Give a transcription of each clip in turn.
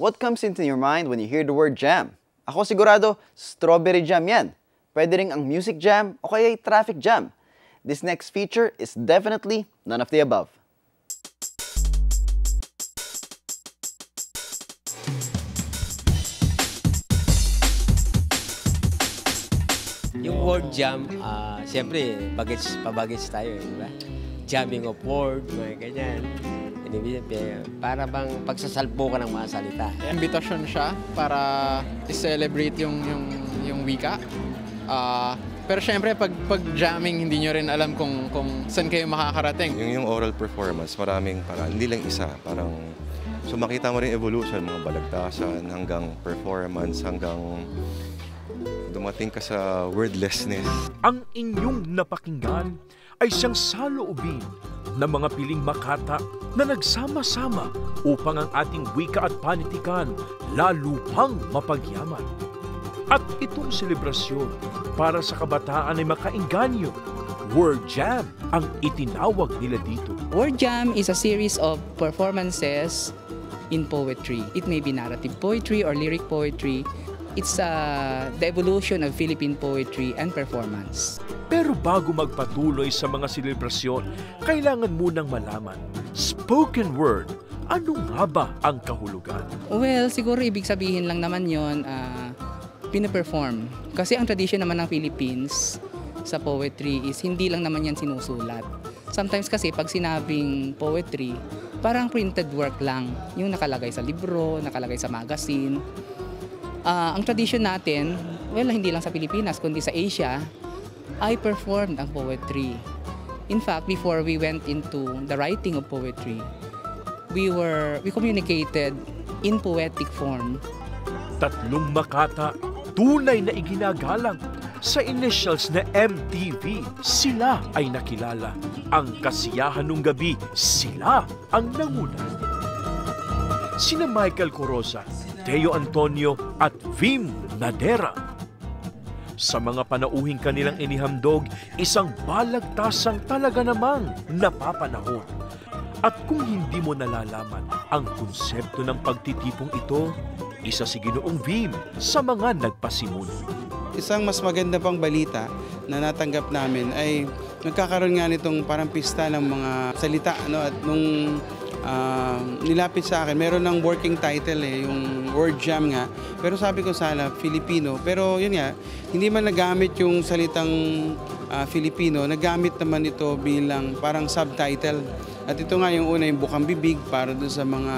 What comes into your mind when you hear the word jam? Ako sigurado, strawberry jam yan. Pwede rin ang music jam o kaya traffic jam. This next feature is definitely none of the above. Yung word jam, ah, siyempre, bagets, pabagets tayo, di ba? Jamming of word, mga ganyan. Para bang pagsasalpo ka ng mga salita. Imbitasyon siya para i-celebrate yung, yung, yung wika. Ah, pero syempre, pag, pag jamming, hindi nyo rin alam kung, kung saan kayo makakarating. Yung, yung oral performance, maraming parang, hindi lang isa, parang, so makita mo rin evolution, mga balagtasan, hanggang performance, hanggang dumating ka sa wordlessness. Ang inyong napakinggan ay siyang saloobin ng mga piling makata na nagsama-sama upang ang ating wika at panitikan lalo pang mapagyaman. At itong selebrasyon para sa kabataan ay makainganyo. Word Jam ang itinawag nila dito. Word Jam is a series of performances in poetry. It may be narrative poetry or lyric poetry. It's uh, the evolution of Philippine poetry and performance. Pero bago magpatuloy sa mga selebrasyon, kailangan munang malaman, spoken word, ano nga ba ang kahulugan? Well, siguro ibig sabihin lang naman yon uh, pinaperform. Kasi ang tradition naman ng Philippines sa poetry is hindi lang naman yan sinusulat. Sometimes kasi pag sinabing poetry, parang printed work lang. Yung nakalagay sa libro, nakalagay sa magazine. Uh, ang tradition natin, well, hindi lang sa Pilipinas, kundi sa Asia, I performed ang poetry. In fact, before we went into the writing of poetry, we were we communicated in poetic form. Tatlong makata, tunay na iginagalang sa initials na MTV, sila ay nakilala. Ang kasiyahan ng gabi, sila ang nanguna. Sina Michael Corosa, Teo Antonio at Vim Nadera. Sa mga panauhing kanilang inihandog, isang balagtasang talaga namang napapanahon. At kung hindi mo nalalaman ang konsepto ng pagtitipong ito, isa si Ginoong Vim sa mga nagpasimula. Isang mas maganda pang balita na natanggap namin ay nagkakaroon nga nitong parang pista ng mga salita no at nung uh, nilapit sa akin. Meron ng working title eh yung word jam nga. Pero sabi ko sana Filipino. Pero yun nga hindi man nagamit yung salitang uh, Filipino nagamit naman ito bilang parang subtitle. At ito nga yung una yung bukang bibig para doon sa mga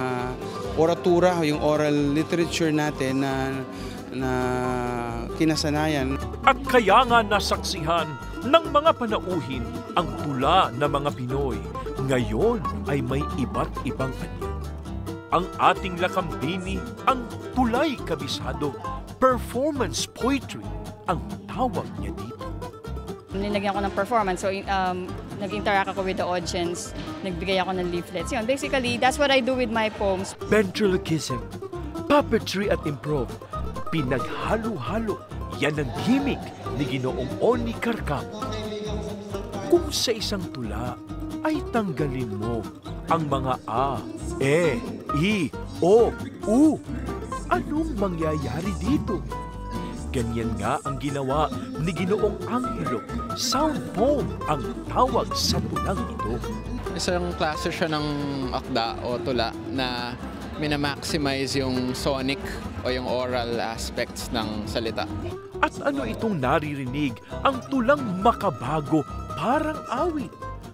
oratura yung oral literature natin na na kinasanayan. At kaya nga nasaksihan ng mga panauhin ang tula ng mga Pinoy. Ngayon ay may iba't ibang anyo. Ang ating lakambini, ang tulay kabisado, performance poetry, ang tawag niya dito. Nilagyan ko ng performance, so um, nag-interact ako with the audience, nagbigay ako ng leaflets. Yun, basically, that's what I do with my poems. Ventriloquism, puppetry at improv, pinaghalo-halo, yan ang gimmick ni Ginoong Oni Carcam. Kung sa isang tula ay tanggalin mo ang mga A, E, I, O, U, anong mangyayari dito? Ganyan nga ang ginawa ni Ginoong Angelo. Sound poem ang tawag sa tulang ito. Isang klase siya ng akda o tula na minamaximize yung sonic o yung oral aspects ng salita. At ano itong naririnig ang tulang makabago parang awit?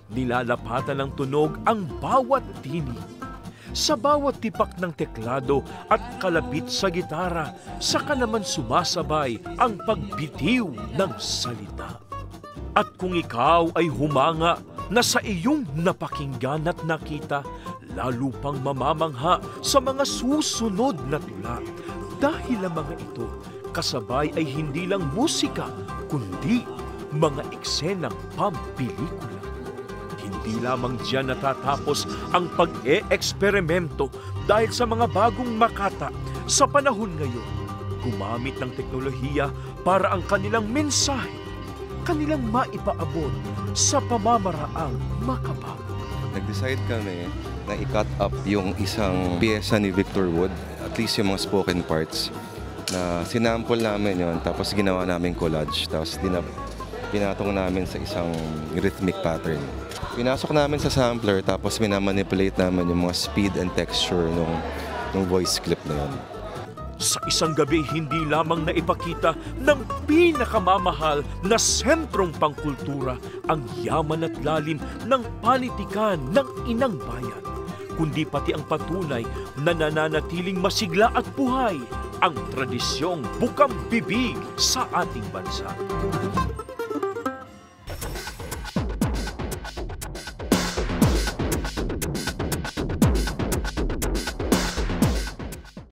Nilalapatan ng tunog ang bawat tinig. Sa bawat tipak ng teklado at kalapit sa gitara, saka naman sumasabay ang pagbitiw ng salita. At kung ikaw ay humanga na sa iyong napakinggan at nakita, lalo pang mamamangha sa mga susunod na tula. Dahil ang mga ito, kasabay ay hindi lang musika, kundi mga eksenang pampelikula. Hindi lamang diyan natatapos ang pag-e-eksperimento dahil sa mga bagong makata sa panahon ngayon. Gumamit ng teknolohiya para ang kanilang mensahe, kanilang maipaabot sa pamamaraang makabago. Nag-decide kami na i-cut up yung isang pyesa ni Victor Wood. Least yung mga spoken parts na sinample namin yon tapos ginawa namin collage tapos dinap pinatong namin sa isang rhythmic pattern. Pinasok namin sa sampler tapos minamanipulate namin yung mga speed and texture nung, nung voice clip na yun. Sa isang gabi, hindi lamang naipakita ng pinakamamahal na sentrong pangkultura ang yaman at lalim ng panitikan ng inang bayan, kundi pati ang patunay na nananatiling masigla at buhay ang tradisyong bukang bibig sa ating bansa.